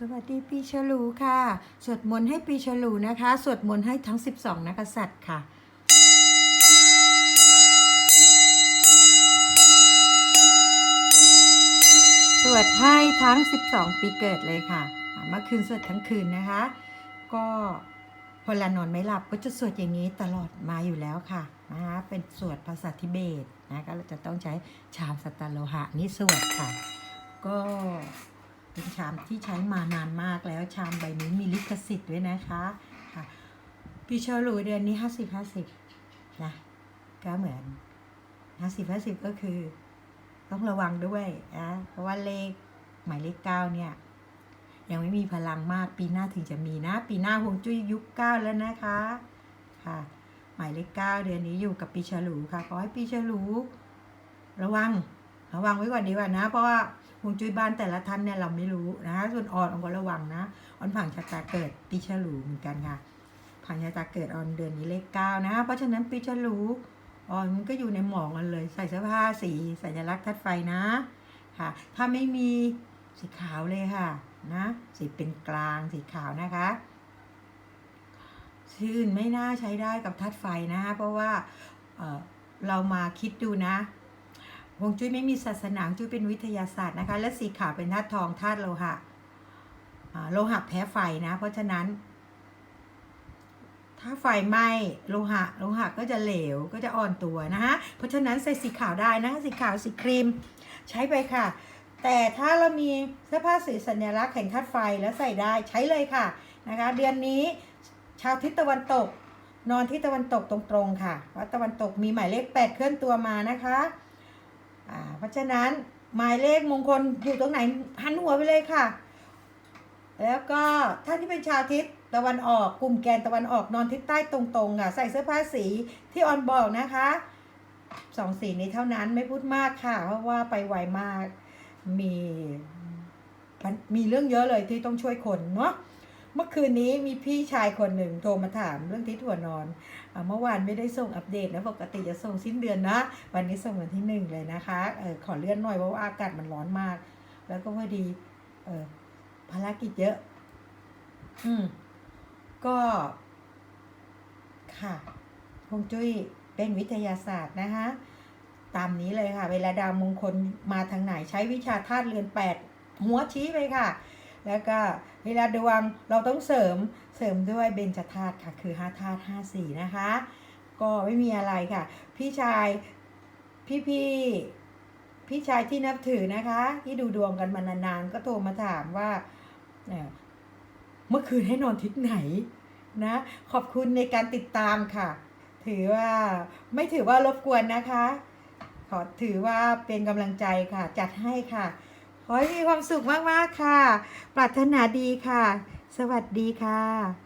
สวัสดีปีฉลูค่ะ สวดมนต์ให้ปีฉลูนะคะ สวดมนต์ให้ทั้ง 12 นักษัตริย์ค่ะสวดให้ทั้ง 12 ปีเกิดเลยค่ะ เมื่อคืนสวดทั้งคืนนะคะ ก็พอลานอนไม่หลับก็จะสวดอย่างนี้ตลอดมาอยู่แล้วค่ะนะคะเป็นสวดภาษาทิเบตนะก็เราจะต้องใช้ชามสตตโลหะนี่สวดค่ะ ก็ เป็นชามที่ใช้มานานมากแล้วชามใบนี้มีลิขสิทธิ์ด้วยนะคะค่ะปีชลูเดือนนี้ห้าสิบห้าสิบนะก็เหมือนห้าสิบห้าสิบก็คือ ต้องระวังด้วยนะเพราะว่าเลขหมายเลขเก้าเนี่ยยังไม่มีพลังมากปีหน้าถึงจะมีนะ ปีหน้าฮวงจุ้ยยุคเก้าแล้วนะคะค่ะ หมายเลขเก้าเดือนนี้อยู่กับปีฉลูค่ะขอให้ปีฉลู ระวัง ระวังไว้ก่อนดีกว่านะ เพราะว่า วงจุ้ยบ้านแต่ละท่านเนี่ยเราไม่รู้นะคะส่วนออนออนก็ระวังนะออนผังชะตาเกิดปีฉลูเหมือนกันค่ะผังชะตาเกิดออนเดือนนี้เลขเก้านะเพราะฉะนั้นปีฉลูออนมันก็อยู่ในหมองกันเลย ใส่เสื้อผ้าสีสัญลักษณ์ธาตุไฟนะค่ะ ถ้าไม่มีสีขาวเลยค่ะนะสีเป็นกลางสีขาวนะคะชื่ออื่นไม่น่าใช้ได้กับธาตุไฟนะคะเพราะว่าเเรามาคิดดูนะ ฮวงจุ้ยไม่มีศาสนาจุ้ยเป็นวิทยาศาสตร์นะคะ และสีขาวเป็นธาตุทองธาตุโลหะโลหะแพ้ไฟนะ เพราะฉะนั้น ถ้าไฟไหม้โลหะโลหะก็จะเหลวก็จะอ่อนตัวนะคะเพราะฉะนั้นใส่สีขาวได้นะสีขาวสีครีม ใช้ไปค่ะ แต่ถ้าเรามีเสื้อผ้าสีสัญลักษณ์แห่งธาตุไฟแล้วใส่ได้ใช้เลยค่ะนะคะ เดือนนี้ชาวทิศตะวันตก นอนทิศตะวันตกตรงๆค่ะวัดตะวันตกมีหมายเลข 8 เคลื่อนตัวมานะคะ อ่าเพราะฉะนั้นหมายเลขมงคลอยู่ตรงไหนหันหัวไปเลยค่ะ แล้วก็ท่านที่เป็นชาวทิศตะวันออกกลุ่มแกนตะวันออกนอนทิศใต้ตรงๆค่ะใส่เสื้อผ้าสีที่ออนบอกนะคะสองสีนี้เท่านั้นไม่พูดมากค่ะ เพราะว่าไปไวมากมีมีเรื่องเยอะเลยที่ต้องช่วยคนเนาะ เมื่อคืนนี้มีพี่ชายคนหนึ่งโทรมาถามเรื่องที่ถั่วนอนอาเมื่อวานไม่ได้ส่งอัปเดตนะปกติจะส่งสิ้นเดือนนะ วันนี้ส่งวันที่หนึ่งเลยนะคะเออขอเลื่อนหน่อยเพราะว่าอากาศมันร้อนมาก แล้วก็พอดีเออภารกิจเยอะ อืม ก็ ค่ะฮวงจุ้ยเป็นวิทยาศาสตร์นะคะ ตามนี้เลยค่ะ เวลาดาวมงคลมาทางไหนใช้วิชาธาตุเรือนแปดหัวชี้ไปค่ะ แล้วก็เวลาดวงเราต้องเสริมเสริมด้วยเบญจธาตุค่ะ คือห้าธาตุห้าสี่นะคะ ก็ไม่มีอะไรค่ะ พี่ชายพี่พี่พี่ชายที่นับถือนะคะ ที่ดูดวงกันมานานๆก็โทรมาถามว่าเมื่อคืนให้นอนทิศไหนนะ ขอบคุณในการติดตามค่ะ ถือว่าไม่ถือว่ารบกวนนะคะ ขอถือว่าเป็นกำลังใจค่ะ จัดให้ค่ะ ขอให้มีความสุขมาก ๆ ค่ะ ปรารถนาดีค่ะ สวัสดีค่ะ